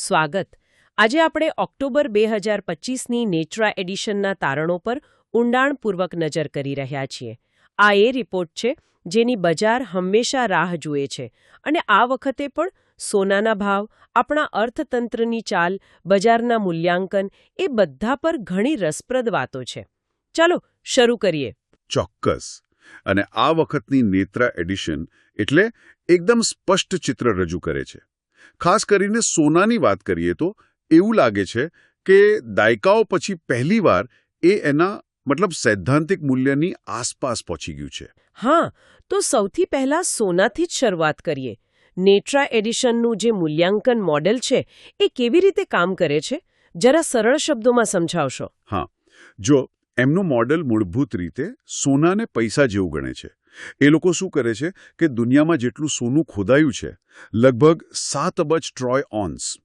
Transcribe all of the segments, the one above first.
સ્વાગત. આજે આપણે ઓક્ટોબર બે હજાર પચીસની નેચરા એડિશનના તારણો પર ઊંડાણપૂર્વક નજર કરી રહ્યા છીએ. આ એ રિપોર્ટ છે જેની બજાર હંમેશા રાહ જુએ છે અને આ વખતે પણ સોનાના ભાવ, આપણા અર્થતંત્રની ચાલ, બજારના મૂલ્યાંકન એ બધા પર ઘણી રસપ્રદ વાતો છે. ચાલો શરૂ કરીએ. ચોક્કસ. અને આ વખતની નેત્રા એડિશન એટલે એકદમ સ્પષ્ટ ચિત્ર રજૂ કરે છે. ખાસ કરીને સોનાની વાત કરીએ તો એવું લાગે છે કે દાયકાઓ પછી પહેલીવાર એ એના મતલબ સૈદ્ધાંતિક મૂલ્યની આસપાસ પહોંચી ગયું છે. હા તો સૌથી પહેલા સોનાથી જ શરૂઆત કરીએ. નેટ્રા એડિશનનું જે મૂલ્યાંકન મોડેલ છે એ કેવી રીતે કામ કરે છે? જરા સરળ શબ્દોમાં સમજાવશો. હા જો એમનું મોડેલ મૂળભૂત રીતે સોનાને પૈસા જેવું ગણે છે એ લોકો શું કરે છે કે દુનિયામાં જેટલું સોનું ખોદાયું છે લગભગ સાત અબજ ટ્રોય ઓન્સ.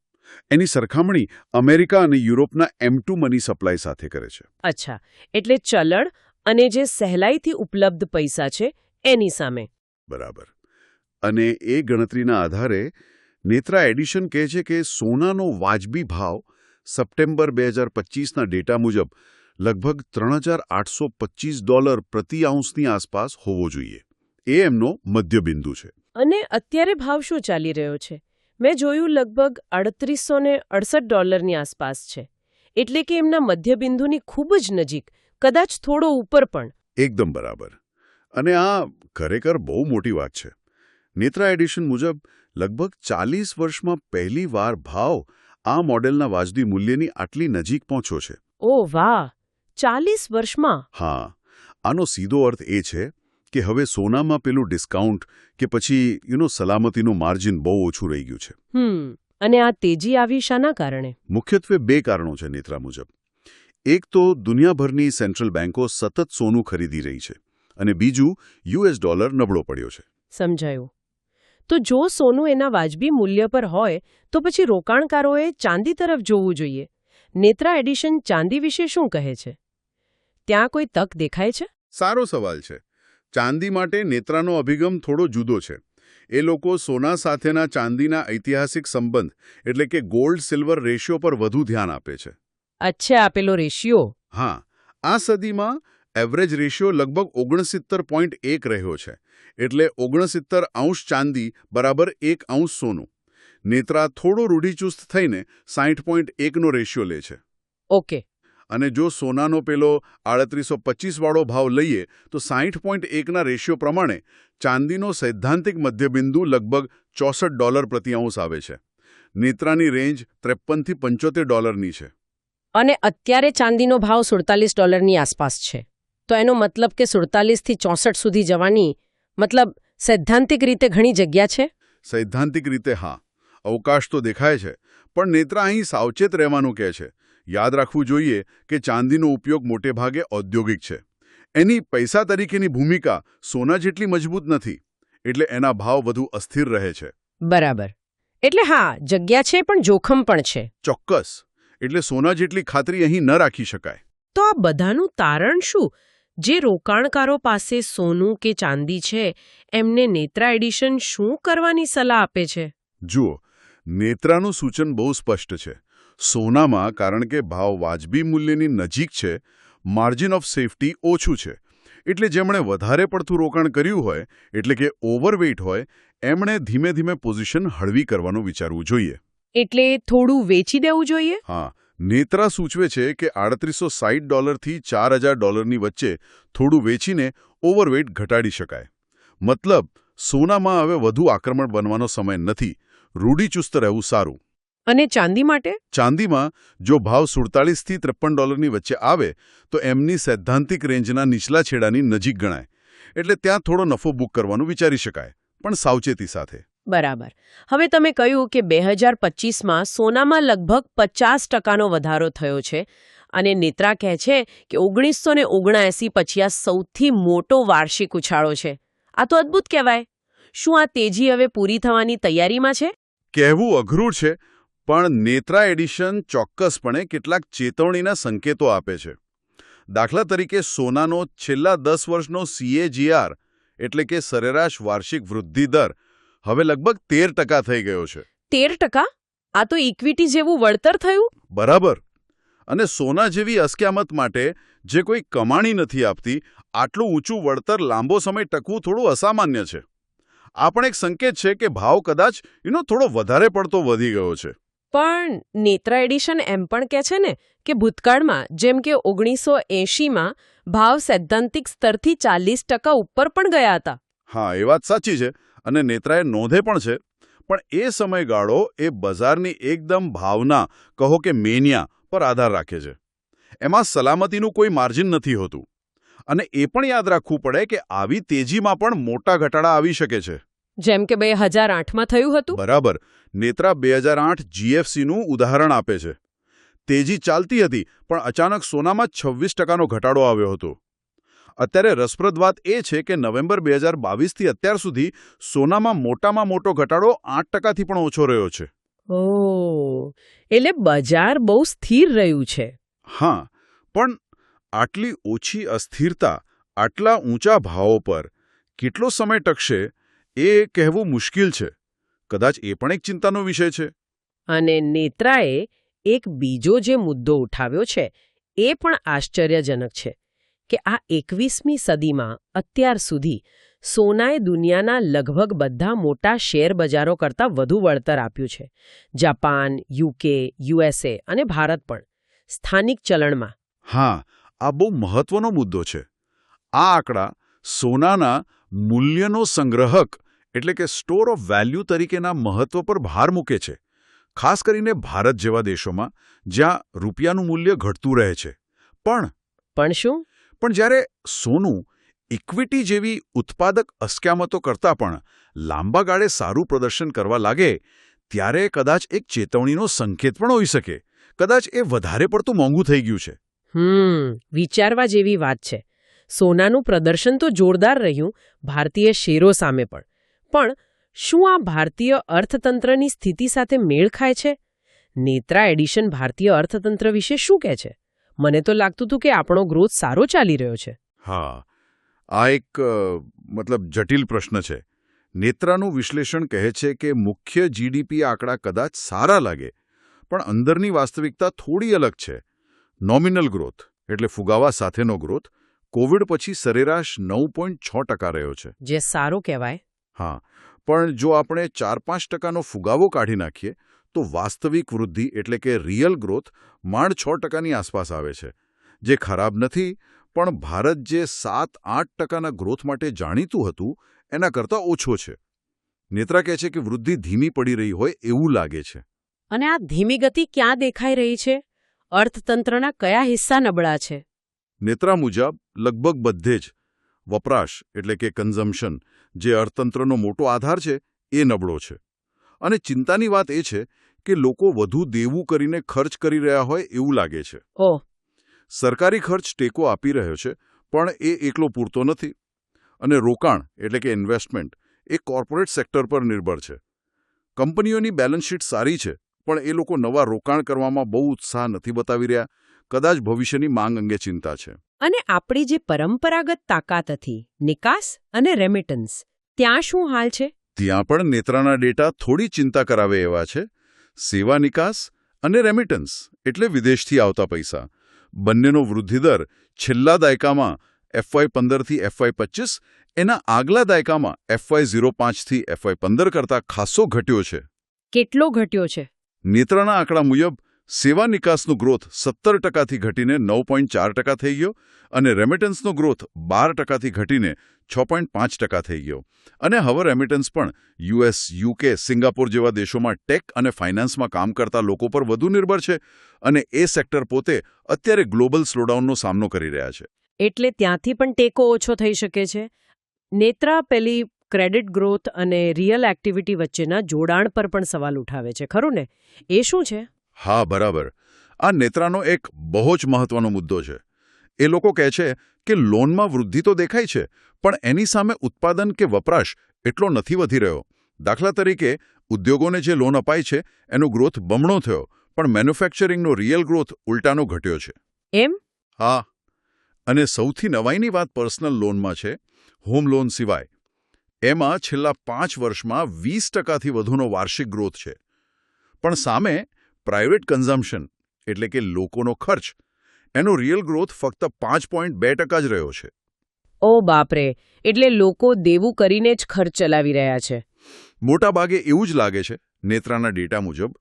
એની સરખામણી અમેરિકા અને યુરોપના એમ ટુ મની સપ્લાય સાથે કરે છે. અચ્છા એટલે ચલણ અને જે સહેલાઈથી ઉપલબ્ધ પૈસા છે એની સામે. બરાબર. અને એ ગણતરીના આધારે નેત્રા એડિશન કહે છે કે સોનાનો વાજબી ભાવ સપ્ટેમ્બર બે હજાર પચીસના ડેટા મુજબ લગભગ ત્રણ હજાર આઠસો પચીસ ડોલર પ્રતિ આઉન્સની આસપાસ હોવો જોઈએ. એ એમનો મધ્યબિંદુ છે. અને અત્યારે ભાવ શું ચાલી રહ્યો છે? મેં જોયું લગભગ અડત્રીસો ને અડસઠ ડોલરની આસપાસ છે. એટલે કે એમના મધ્યબિંદુની ખૂબ જ નજીક કદાચ થોડો ઉપર પણ. એકદમ બરાબર. અને આ ખરેખર બહુ મોટી વાત છે. નેત્રા એડિશન મુજબ લગભગ ચાલીસ વર્ષમાં પહેલી વાર ભાવ આ મોડેલના વાજબી મૂલ્યની આટલી નજીક પહોંચ્યો છે. ઓ વાહ! ચાલીસ વર્ષમાં? હા. આનો સીધો અર્થ એ છે કે હવે સોનામાં પેલું ડિસ્કાઉન્ટ કે પછી યુનો સલામતીનું માર્જિન બહુ ઓછું રહી ગયું છે. અને આ તેજી આવી શાના કારણે? મુખ્યત્વે બે કારણો છે નેત્રા મુજબ. એક તો દુનિયાભરની સેન્ટ્રલ બેન્કો સતત સોનું ખરીદી રહી છે અને બીજું યુએસ ડોલર નબળો પડ્યો છે. સમજાયું. તો જો સોનું એના વાજબી મૂલ્ય પર હોય તો પછી રોકાણકારોએ ચાંદી તરફ જોવું જોઈએ. નેત્રા એડિશન ચાંદી વિશે શું કહે છે? ત્યાં કોઈ તક દેખાય છે? સારો સવાલ છે. ચાંદી માટે નેત્રાનો અભિગમ થોડો જુદો છે. એ લોકો સોના સાથેના ચાંદીના ઐતિહાસિક સંબંધ એટલે કે ગોલ્ડ સિલ્વર રેશિયો પર વધુ ધ્યાન આપે છે. અચ્છા આપેલો રેશિયો હા આ સદીમાં એવરેજ રેશિયો લગભગ ઓગણસિત્તર પોઈન્ટ એક રહ્યો છે. એટલે ઓગણસિત્તર અંશ ચાંદી બરાબર એક અંશ સોનું. નેત્રા થોડો રૂઢિચુસ્ત થઈને સાઠ પોઈન્ટ એકનો રેશિયો લે છે. ઓકે. અને જો સોનાનો પેલો આડત્રીસો પચીસવાળો ભાવ લઈએ તો સાઠ પોઈન્ટ એકના રેશિયો પ્રમાણે ચાંદીનો સૈદ્ધાંતિક મધ્યબિંદુ લગભગ ચોસઠ ડોલર પ્રતિ અંશ આવે છે. નેત્રાની રેન્જ ત્રેપનથી પંચોતેર ડોલરની છે. અને અત્યારે ચાંદીનો ભાવ સુડતાલીસ ડોલરની આસપાસ છે. તો એનો મતલબ કે સુડતાલીસથી ચોસઠ સુધી જવાની મતલબ સૈદ્ધાંતિક રીતે ઘણી જગ્યા છે? સૈદ્ધાંતિક રીતે હા. અવકાશ તો દેખાય છે પણ નેત્રા અહીં સાવચેત રહેવાનું કહે છે. યાદ રાખવું જોઈએ કે ચાંદીનો ઉપયોગ મોટેભાગે ઔદ્યોગિક છે. એની પૈસા તરીકેની ભૂમિકા સોના જેટલી મજબૂત નથી એટલે એના ભાવ વધુ અસ્થિર રહે છે. બરાબર. એટલે હા જગ્યા છે પણ જોખમ પણ છે. ચોક્કસ એટલે સોના જેટલી ખાતરી અહીં ન રાખી શકાય. તો આ બધાનું તારણ શું? જે રોકાણકારો પાસે સોનું કે ચાંદી છે એમને નેત્રા એડિશન શું કરવાની સલાહ આપે છે? જુઓ નેત્રાનું સૂચન બહુ સ્પષ્ટ છે. સોનામાં કારણ કે ભાવ વાજબી મૂલ્યની નજીક છે માર્જિન ઓફ સેફટી ઓછું છે. એટલે જેમણે વધારે પડતું રોકાણ કર્યું હોય એટલે કે ઓવરવેઇટ હોય એમણે ધીમે ધીમે પોઝિશન હળવી કરવાનું વિચારવું જોઈએ. એટલે થોડું વેચી દેવું જોઈએ? હા નેત્રા સૂચવે છે કે આડત્રીસો સાઠ ડોલરથી ચાર હજાર ડોલરની વચ્ચે થોડું વેચીને ઓવરવેઇટ ઘટાડી શકાય. મતલબ સોનામાં હવે વધુ આક્રમણ બનવાનો સમય નથી. રૂઢિચુસ્ત રહેવું સારું. અને ચાંદી માટે? ચાંદીમાં જો ભાવ સુડતાલીસથી ત્રેપન ડોલરની વચ્ચે આવે તો એમની સૈદ્ધાંતિક રેન્જના નીચલા છેડાની નજીક ગણાય. એટલે ત્યાં થોડો નફો બુક કરવાનું વિચારી શકાય પણ સાવચેતી સાથે. બરાબર. હવે તમે કહ્યું કે બે હજાર પચીસમાં સોનામાં લગભગ પચાસ ટકાનો વધારો થયો છે અને નેત્રા કહે છે કે ઓગણીસો ને ઓગણએંસી પછી આ સૌથી મોટો વાર્ષિક ઉછાળો છે. આ તો અદ્ભુત કહેવાય. શું આ તેજી હવે પૂરી થવાની તૈયારીમાં છે? કહેવું અઘરું છે પણ નેત્રા એડિશન ચોક્કસપણે કેટલાક ચેતવણીના સંકેતો આપે છે. દાખલા તરીકે સોનાનો છેલ્લા દસ વર્ષનો સીએજીઆર એટલે કે સરેરાશ વાર્ષિક વૃદ્ધિ દર હવે લગભગ તેર ટકા થઈ ગયો છે. તેર ટકા? આ તો ઇક્વિટી જેવું વળતર થયું? બરાબર. અને સોના જેવી અસ્ક્યામત માટે જે કોઈ કમાણી નથી આપતી આટલું ઊંચું વળતર લાંબો સમય ટકવું થોડું અસામાન્ય છે. આ પણ એક સંકેત છે કે ભાવ કદાચ એનો થોડો વધારે પડતો વધી ગયો છે. પણ નેત્રા એડિશન એમ પણ કહે છે ને કે ભૂતકાળમાં, જેમ કે ઓગણીસો એંશીમાં, ભાવ સૈદ્ધાંતિક સ્તરથી ચાલીસ ટકા ઉપર પણ ગયા હતા. હા, એ વાત સાચી છે અને નેત્રાએ નોંધે પણ છે. પણ એ સમયગાળો એ બજારની એકદમ ભાવના, કહો કે મેનિયા, પર આધાર રાખે છે. એમાં સલામતીનું કોઈ માર્જિન નથી હોતું. અને એ પણ યાદ રાખવું પડે કે આવી તેજીમાં પણ મોટા ઘટાડા આવી શકે છે. જેમ કે બે હજાર આઠમાં થયું હતું. બરાબર. નેત્રા બે હજાર આઠ જીએફસીનું ઉદાહરણ આપે છે. તેજી ચાલતી હતી પણ અચાનક સોનામાં છવ્વીસ ટકાનો ઘટાડો આવ્યો હતો. અત્યારે રસપ્રદ વાત એ છે કે નવેમ્બર બે હજાર બાવીસથી અત્યાર સુધી સોનામાં મોટામાં મોટો ઘટાડો આઠ ટકાથી પણ ઓછો રહ્યો છે. ઓ એટલે બજાર બહુ સ્થિર રહ્યું છે. હા પણ આટલી ઓછી અસ્થિરતા આટલા ઊંચા ભાવો પર કેટલો સમય ટકશે? એ કહેવું મુશ્કેલ છે. કદાચ એ પણ એક ચિંતાનો વિષય છે. અને નેત્રાએ એક બીજો જે મુદ્દો ઉઠાવ્યો છે એ પણ આશ્ચર્યજનક છે કે આ એકવીસમી સદીમાં અત્યાર સુધી સોનાએ દુનિયાના લગભગ બધા મોટા શેર બજારો કરતાં વધુ વળતર આપ્યું છે. જાપાન યુકે યુએસએ અને ભારત પણ સ્થાનિક ચલણમાં. હા આ બહુ મહત્વનો મુદ્દો છે. આ આંકડા સોનાના મૂલ્યનો સંગ્રહક એટલે કે સ્ટોર ઓફ વેલ્યુ તરીકેના મહત્વ પર ભાર મૂકે છે. ખાસ કરીને ભારત જેવા દેશોમાં જ્યાં રૂપિયાનું મૂલ્ય ઘટતું રહે છે. પણ પણ શું? પણ જ્યારે સોનું ઇક્વિટી જેવી ઉત્પાદક અસ્ક્યામતો કરતાં પણ લાંબા ગાળે સારું પ્રદર્શન કરવા લાગે ત્યારે કદાચ એક ચેતવણીનો સંકેત પણ હોઈ શકે. કદાચ એ વધારે પડતું મોંઘું થઈ ગયું છે. હમ વિચારવા જેવી વાત છે. સોનાનું પ્રદર્શન તો જોરદાર રહ્યું ભારતીય શેરો સામે પણ. પણ શું આ ભારતીય અર્થતંત્રની સ્થિતિ સાથે મેળ ખાય છે? નેત્રા એડિશન ભારતીય અર્થતંત્ર વિશે શું કહે છે? મને તો લાગતું હતું કે આપણો ગ્રોથ સારો ચાલી રહ્યો છે. હા આ એક મતલબ જટિલ પ્રશ્ન છે. નેત્રાનું વિશ્લેષણ કહે છે કે મુખ્ય જીડીપી આંકડા કદાચ સારા લાગે પણ અંદરની વાસ્તવિકતા થોડી અલગ છે. નોમિનલ ગ્રોથ એટલે ફુગાવા સાથેનો ગ્રોથ કોવિડ પછી સરેરાશ નવ પોઈન્ટ છ ટકા રહ્યો છે. જે સારો કહેવાય. હા પણ જો આપણે ચાર પાંચ ટકાનો ફુગાવો કાઢી નાખીએ તો વાસ્તવિક વૃદ્ધિ એટલે કે રિયલ ગ્રોથ માંડ છ ટકાની આસપાસ આવે છે. જે ખરાબ નથી પણ ભારત જે સાત આઠ ટકાના ગ્રોથ માટે જાણીતું હતું એના કરતાં ઓછો છે. નેત્રા કહે છે કે વૃદ્ધિ ધીમી પડી રહી હોય એવું લાગે છે. અને આ ધીમી ગતિ ક્યાં દેખાઈ રહી છે? અર્થતંત્રના કયા હિસ્સા નબળા છે? નેત્રા મુજબ લગભગ બધે જ. વપરાશ એટલે કે કન્ઝમ્પશન જે અર્થતંત્રનો મોટો આધાર છે એ નબળો છે. અને ચિંતાની વાત એ છે કે લોકો વધુ દેવું કરીને ખર્ચ કરી રહ્યા હોય એવું લાગે છે. સરકારી ખર્ચ ટેકો આપી રહ્યો છે પણ એ એકલો પૂરતો નથી. અને રોકાણ એટલે કે ઇન્વેસ્ટમેન્ટ એ કોર્પોરેટ સેક્ટર પર નિર્ભર છે. કંપનીઓની બેલેન્સ શીટ સારી છે પણ એ લોકો નવા રોકાણ કરવામાં બહુ ઉત્સાહ નથી બતાવી રહ્યા. કદાચ ભવિષ્યની માંગ અંગે ચિંતા છે. અને આપણી જે પરંપરાગત તાકાત હતી નિકાસ અને રેમિટન્સ ત્યાં શું હાલ છે? ત્યાં પણ નેત્રાના ડેટા થોડી ચિંતા કરાવે એવા છે. સેવા નિકાસ અને રેમિટન્સ એટલે વિદેશથી આવતા પૈસા. બંનેનો વૃદ્ધિદર છેલ્લા દાયકામાં એફવાય પંદરથી એફવાય પચીસ એના આગલા દાયકામાં એફવાય ઝીરો પાંચથી એફવાય પંદર કરતાં ખાસો ઘટ્યો છે. કેટલો ઘટ્યો છે? નેત્રાના આંકડા મુજબ સેવા નિકાસનો ગ્રોથ સત્તર ટકાથી ઘટીને નવ પોઈન્ટ ચાર ટકા થઈ ગયો અને રેમિટન્સનો ગ્રોથ બાર ટકાથી ઘટીને છ પોઈન્ટ પાંચ ટકા થઈ ગયો. અને હવે રેમિટન્સ પણ યુએસ, યુકે, સિંગાપોર જેવા દેશોમાં ટેક અને ફાઇનાન્સમાં કામ કરતા લોકો પર વધુ નિર્ભર છે અને એ સેક્ટર પોતે અત્યારે ગ્લોબલ સ્લોડાઉનનો સામનો કરી રહ્યા છે. એટલે ત્યાંથી પણ ટેકો ઓછો થઈ શકે છે? નેત્રા પેલી ક્રેડિટ ગ્રોથ અને રિયલ એક્ટિવિટી વચ્ચેના જોડાણ પર પણ સવાલ ઉઠાવે છે, ખરું ને? એ શું છે? હા બરાબર. આ નેત્રાનો એક બહુ જ મહત્વનો મુદ્દો છે. એ લોકો કહે છે કે લોનમાં વૃદ્ધિ તો દેખાય છે પણ એની સામે ઉત્પાદન કે વપરાશ એટલો નથી વધી રહ્યો. દાખલા તરીકે ઉદ્યોગોને જે લોન અપાય છે એનો ગ્રોથ બમણો થયો પણ મેન્યુફેક્ચરિંગનો રિયલ ગ્રોથ ઉલટાનો ઘટ્યો છે. એમ? હા. અને સૌથી નવાઈની વાત પર્સનલ લોનમાં છે હોમ લોન સિવાય. એમાં છેલ્લા પાંચ વર્ષમાં વીસ ટકાથી વધુનો વાર્ષિક ગ્રોથ છે. પણ સામે પ્રાઇવેટ કન્ઝમ્પશન એટલે કે લોકોનો ખર્ચ એનો રિયલ ગ્રોથ ફક્ત પાંચ પોઈન્ટ બે ટકા જ રહ્યો છે. ઓ બાપરે એટલે લોકો દેવું કરીને જ ખર્ચ ચલાવી રહ્યા છે. મોટાભાગે એવું જ લાગે છે નેત્રાના ડેટા મુજબ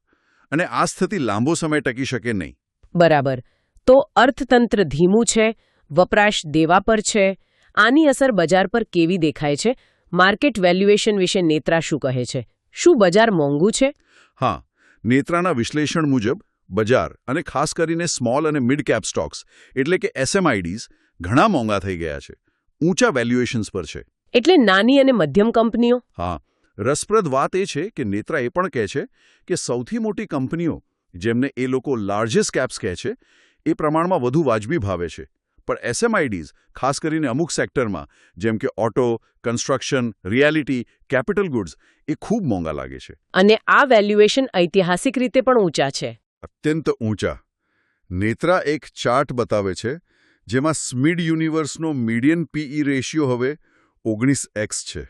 અને આ સ્થિતિ લાંબો સમય ટકી શકે નહીં. બરાબર. તો અર્થતંત્ર ધીમું છે વપરાશ દેવા પર છે આની અસર બજાર પર કેવી દેખાય છે માર્કેટ વેલ્યુએશન વિશે નેત્રા શું કહે છે? શું બજાર મોંઘું છે? હા નેત્રાના વિશ્લેષણ મુજબ બજાર અને ખાસ કરીને સ્મોલ અને મિડ કેપ સ્ટોક્સ એટલે કે એસએમઆઈડીઝ ઘણા મોંઘા થઈ ગયા છે. ઊંચા વેલ્યુએશન્સ પર છે. એટલે નાની અને મધ્યમ કંપનીઓ? હા. રસપ્રદ વાત એ છે કે નેત્રા એ પણ કહે છે કે સૌથી મોટી કંપનીઓ જેમને એ લોકો લાર્જેસ્ટ કેપ્સ કહે છે એ પ્રમાણમાં વધુ વાજબી ભાવે છે. પણ એસએમઆઈડીઝ ખાસ કરીને અમુક સેક્ટરમાં જેમ કે auto construction reality capital goods એ ખૂબ મોંઘા લાગે છે. અને આ વેલ્યુએશન ઐતિહાસિક રીતે પણ ઊંચા છે. અત્યંત ઊંચા. નેત્રા એક ચાર્ટ બતાવે છે જેમાં સ્મિડ યુનિવર્સનો મીડિયન પીઈ રેશિયો હવે ઓગણીસ એક્સ છે.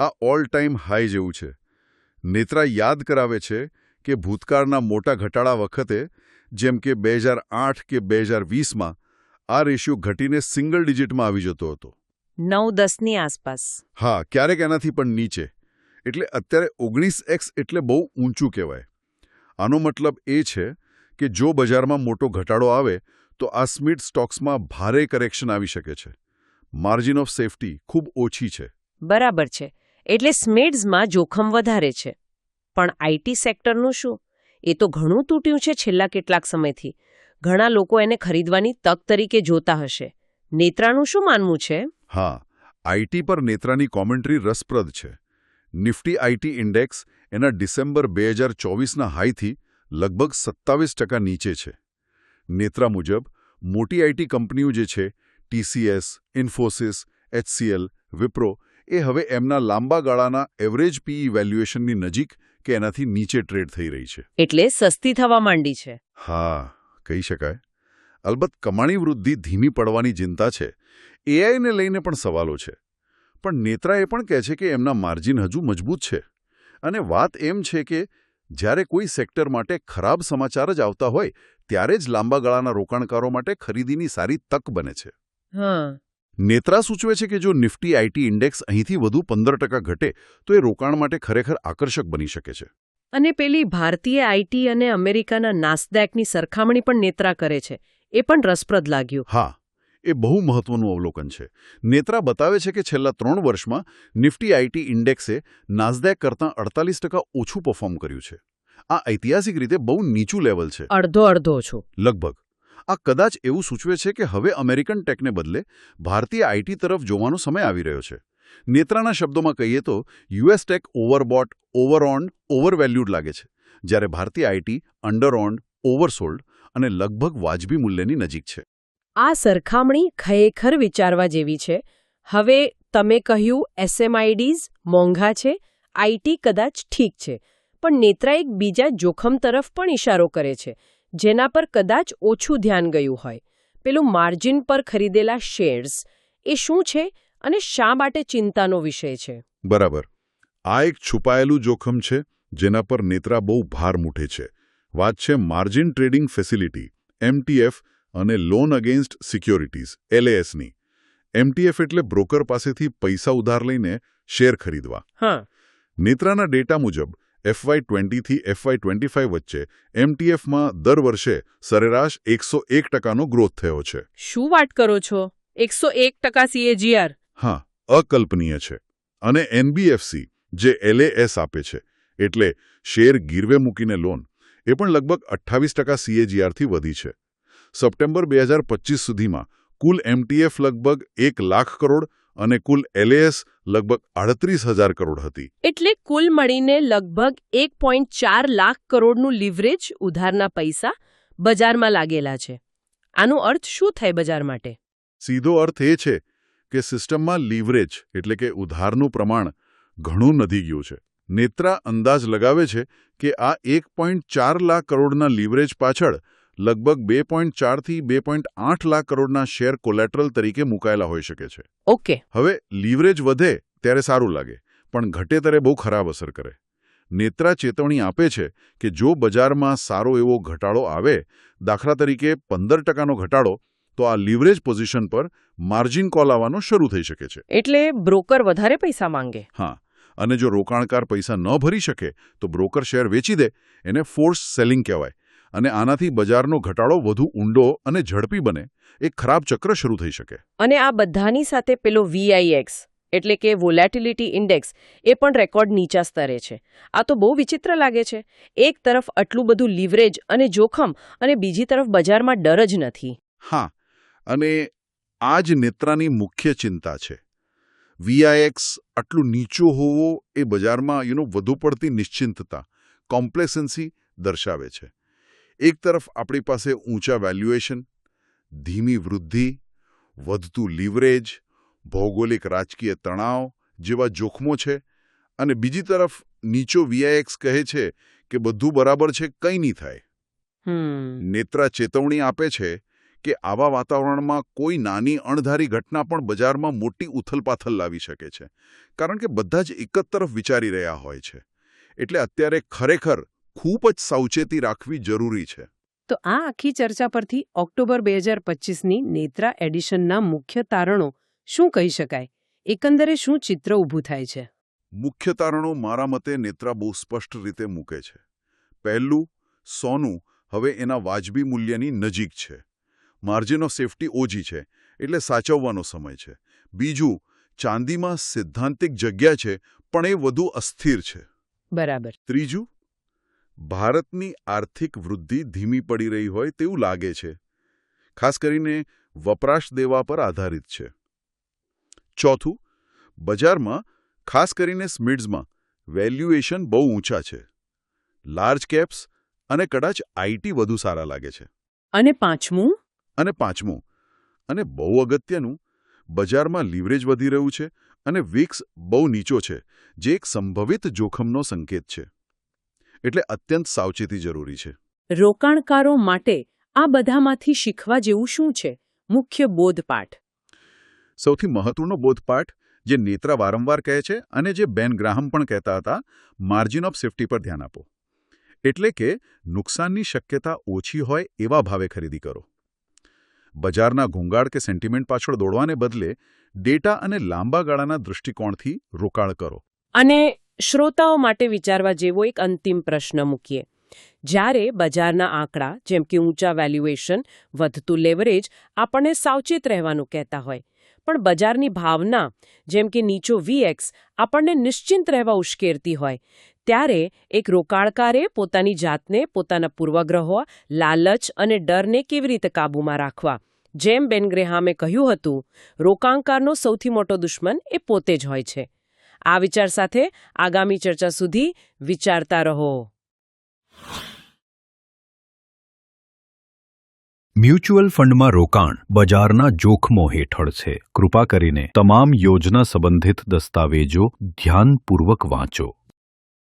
આ ઓલ ટાઈમ હાઈ જેવું છે. નેત્રા યાદ કરાવે છે કે ભૂતકાળના મોટા ઘટાડા વખતે જેમ કે બે હજાર આઠ કે બે હજાર વીસમાં આ રેશિયો ઘટીને સિંગલ ડિજિટમાં આવી જતો હતો. નવ દસની આસપાસ. હા ક્યારેક એનાથી પણ નીચે. એટલે અત્યારે ઓગણીસ એક્સ એટલે બહુ ઊંચું કહેવાય. આનો મતલબ એ છે કે જો બજારમાં મોટો ઘટાડો આવે તો આ સ્મિડ સ્ટોક્સમાં ભારે કરેક્શન આવી શકે છે. માર્જિન ઓફ સેફટી ખૂબ ઓછી છે. બરાબર છે. એટલે સ્મેડ્સમાં જોખમ વધારે છે. પણ આઈટી સેક્ટરનું શું? એ તો ઘણું તૂટ્યું છે છેલ્લા કેટલાક સમયથી. ઘણા લોકો એને ખરીદવાની તક તરીકે જોતા હશે. નેત્રાનું શું માનવું છે? હા આઈટી પર નેત્રાની કોમેન્ટ્રી રસપ્રદ છે. નિફ્ટી આઈટી ઇન્ડેક્સ એના ડિસેમ્બર બે હજાર ચોવીસના હાઈથી લગભગ સત્તાવીસ ટકા નીચે છે. નેત્રા મુજબ મોટી આઈટી કંપનીઓ જે છે ટીસીએસ ઇન્ફોસિસ એચસીએલ વિપ્રો એ હવે એમના લાંબા ગાળાના એવરેજ પીઈ વેલ્યુએશનની નજીક કે એનાથી નીચે ટ્રેડ થઈ રહી છે. એટલે સસ્તી થવા માંડી છે. હા. કહી શકાય. અલબત્ત કમાણી વૃદ્ધિ ધીમી પડવાની ચિંતા છે. એઆઈને લઈને પણ સવાલો છે. પણ નેત્રા એ પણ કહે છે કે એમના માર્જિન હજુ મજબૂત છે. અને વાત એમ છે કે જ્યારે કોઈ સેક્ટર માટે ખરાબ સમાચાર જ આવતા હોય ત્યારે જ લાંબા ગાળાના રોકાણકારો માટે ખરીદીની સારી તક બને છે. હા. નેત્રા સૂચવે છે કે જો નિફ્ટી આઈટી ઇન્ડેક્સ અહીંથી વધુ પંદર ટકા ઘટે તો એ રોકાણ માટે ખરેખર આકર્ષક બની શકે છે. અને પેલી ભારતીય આઈટી અને અમેરિકાના નાસ્દેકની સરખામણી પણ નેત્રા કરે છે. એ પણ રસપ્રદ લાગ્યું. હા એ બહુ મહત્વનું અવલોકન છે. નેત્રા બતાવે છે કે છેલ્લા ત્રણ વર્ષમાં નિફ્ટી આઈટી ઇન્ડેક્સે નાસ્દેક કરતાં અડતાલીસ ટકા ઓછું પરફોર્મ કર્યું છે. આ ઐતિહાસિક રીતે બહુ નીચું લેવલ છે. અડધો અડધો છું લગભગ. આ કદાચ એવું સૂચવે છે કે હવે અમેરિકન ટેકને બદલે ભારતીય આઈટી તરફ જોવાનો સમય આવી રહ્યો છે. નેત્રાના શબ્દોમાં કહીએ તો, યુએસ ટેક ઓવરબોટ ઓવરઓન્ડ ઓવરવેલ્યુડ લાગે છે, જ્યારે ભારતીય આઈટી અંડરઓન્ડ ઓવરસોલ્ડ અને લગભગ વાજબી મૂલ્યની નજીક છે. આ સરખામણી ખરેખર વિચારવા જેવી છે. હવે તમે કહ્યું એસએમઆઈડીઝ મોંઘા છે, આઈટી કદાચ ઠીક છે, પણ નેત્રા એક બીજા જોખમ તરફ પણ ઇશારો કરે છે, જેના પર કદાચ ઓછું ધ્યાન ગયું હોય. પેલું માર્જિન પર ખરીદેલા શેર્સ, એ શું છે? અને શા માટે ચિંતાનો વિષય છે? બરાબર. આ એક છુપાયેલું જોખમ છે જેના પર નેત્રા બહુ ભાર મૂઠે છે. વાત છે માર્જિન ટ્રેડિંગ ફેસિલિટી એમટીએફ અને લોન અગેન્સ્ટ સિક્યોરિટીઝ એલએએસની. એમટીએફ એટલે બ્રોકર પાસેથી પૈસા ઉધાર લઈને શેર ખરીદવા. હા. નેત્રાના ડેટા મુજબ એફવાય ટ્વેન્ટીથી એફવાય ટ્વેન્ટી ફાઇવ વચ્ચે એમટીએફમાં દર વર્ષે સરેરાશ એકસો એક ટકાનો ગ્રોથ થયો છે. શું વાત કરો છો? એકસો એક ટકા સીએજીઆર. હા અકલ્પનીય છે. અને એનબીએફસી જે એલએએસ આપે છે એટલે શેર ગીરવે મૂકીને લોન એ પણ લગભગ અઠ્ઠાવીસ ટકા સીએજીઆરથી વધી છે. સપ્ટેમ્બર બે હજાર પચીસ સુધીમાં કુલ એમટીએફ લગભગ એક લાખ કરોડ અને કુલ એલએએસ લગભગ આડત્રીસ હજાર કરોડ હતી. એટલે કુલ મળીને લગભગ એક પોઈન્ટ ચાર લાખ કરોડનું લીવરેજ ઉધારના પૈસા બજારમાં લાગેલા છે. આનો અર્થ શું થાય બજાર માટે? સીધો અર્થ એ છે કે સિસ્ટમમાં લીવરેજ એટલે કે ઉધારનું પ્રમાણ ઘણું નધી ગયું છે. નેત્રા અંદાજ લગાવે છે કે આ એક પોઈન્ટ ચાર લાખ કરોડના લીવરેજ પાછળ લગભગ બે પોઈન્ટ ચારથી બે પોઈન્ટ આઠ લાખ કરોડના શેર કોલેટરલ તરીકે મુકાયેલા હોઈ શકે છે. ઓકે. હવે લીવરેજ વધે ત્યારે સારું લાગે પણ ઘટે ત્યારે બહુ ખરાબ અસર કરે. નેત્રા ચેતવણી આપે છે કે જો બજારમાં સારો એવો ઘટાડો આવે દાખલા તરીકે પંદર ટકાનો ઘટાડો તો આ લીવરેજ પોઝિશન પર માર્જિન કોલ આવવાનો શરૂ થઈ શકે છે. એટલે બ્રોકર વધારે પૈસા માંગે. હા અને જો રોકાણકાર પૈસા ન ભરી શકે તો બ્રોકર શેર વેચી દે એને ફોર્સ સેલિંગ કહેવાય. અને આનાથી બજારનો ઘટાડો વધુ ઊંડો અને ઝડપી બને એક ખરાબ ચક્ર શરૂ થઈ શકે. અને આ બધાની સાથે પેલો વીઆઈએક્સ એટલે કે વોલેટિલિટી ઇન્ડેક્સ એ પણ રેકોર્ડ નીચા સ્તરે છે. આ તો બહુ વિચિત્ર લાગે છે. એક તરફ આટલું બધું લીવરેજ અને જોખમ અને બીજી તરફ બજારમાં ડર જ નથી. હા અને આ જ નેત્રાની મુખ્ય ચિંતા છે. વીઆઈએક્સ આટલું નીચું હોવો એ બજારમાં યુનો વધુ પડતી નિશ્ચિંતતા કોમ્પ્લેસન્સી દર્શાવે છે. એક તરફ આપણી પાસે ઊંચા વેલ્યુએશન ધીમી વૃદ્ધિ વધતું લીવરેજ ભૌગોલિક રાજકીય તણાવ જેવા જોખમો છે અને બીજી તરફ નીચો વીઆઈએક્સ કહે છે કે બધું બરાબર છે કંઈ નહીં થાય. નેત્રા ચેતવણી આપે છે કે આવા વાતાવરણમાં કોઈ નાની અણધારી ઘટના પણ બજારમાં મોટી ઉથલપાથલ લાવી શકે છે. કારણ કે બધા જ એક જ તરફ વિચારી રહ્યા હોય છે. એટલે અત્યારે ખરેખર ખૂબ જ સાવચેતી રાખવી જરૂરી છે. તો આ આખી ચર્ચા પરથી ઓક્ટોબર બે હજાર પચીસની નેત્રા એડિશનના મુખ્ય તારણો શું કહી શકાય? એકંદરે શું ચિત્ર ઊભું થાય છે? મુખ્ય તારણો મારા મતે નેત્રા બહુ સ્પષ્ટ રીતે મૂકે છે. પહેલું સોનું હવે એના વાજબી મૂલ્યની નજીક છે. માર્જિન ઓફ સેફટી ઓછી છે એટલે સાચવવાનો સમય છે. બીજું ચાંદીમાં સિદ્ધાંતિક જગ્યા છે પણ એ વધુ અસ્થિર છે. બરાબર. ત્રીજું ભારતની આર્થિક વૃદ્ધિ ધીમી પડી રહી હોય તેવું લાગે છે. ખાસ કરીને વપરાશ દેવા પર આધારિત છે. ચોથું બજારમાં ખાસ કરીને સ્મિડ્સમાં વેલ્યુએશન બહુ ઊંચા છે. લાર્જ કેપ્સ અને કદાચ આઈટી વધુ સારા લાગે છે. અને પાંચમું અને પાંચમું. અને બહુ અગત્યનું બજારમાં લીવરેજ વધી રહ્યું છે અને વિક્સ બહુ નીચો છે જે એક સંભવિત જોખમનો સંકેત છે. એટલે અત્યંત સાવચેતી જરૂરી છે. રોકાણકારો માટે આ બધામાંથી શીખવા જેવું શું છે? મુખ્ય બોધપાઠ. સૌથી મહત્વનો બોધપાઠ જે નેત્રા વારંવાર કહે છે અને જે બેન ગ્રાહમ પણ કહેતા હતા માર્જિન ઓફ સેફ્ટી પર ધ્યાન આપો. એટલે કે નુકસાનની શક્યતા ઓછી હોય એવા ભાવે ખરીદી કરો. બજારના ઘોંઘાટ કે સેન્ટિમેન્ટ પાછળ દોડવાને બદલે ડેટા અને લાંબા ગાળાના દૃષ્ટિકોણથી રોકાણ કરો. અને શ્રોતાઓ માટે વિચારવા જેવો એક અંતિમ પ્રશ્ન મૂકીએ. જ્યારે બજારના આંકડા, જેમ કે ઊંચા વેલ્યુએશન વધતું લેવરેજ આપણને સાવચેત રહેવાનું કહેતા હોય. પણ બજારની ભાવના, જેમ કે નીચો વીએક્સ આપણને નિશ્ચિંત રહેવા ઉશ્કેરતી હોય. ત્યારે એક રોકાણકારે પોતાની જાતને પોતાના પૂર્વગ્રહો, લાલચ અને ડરને કેવી રીતે કાબૂમાં રાખવા? જેમ બેનગ્રેહામે કહ્યું હતું, રોકાણકારનો સૌથી મોટો દુશ્મન એ પોતે જ હોય છે. આ વિચાર સાથે આગામી ચર્ચા સુધી વિચારતા રહો. મ્યુચ્યુઅલ ફંડમાં રોકાણ બજારના જોખમો હેઠળ છે. કૃપા કરીને તમામ યોજના સંબંધિત દસ્તાવેજો ધ્યાનપૂર્વક વાંચો.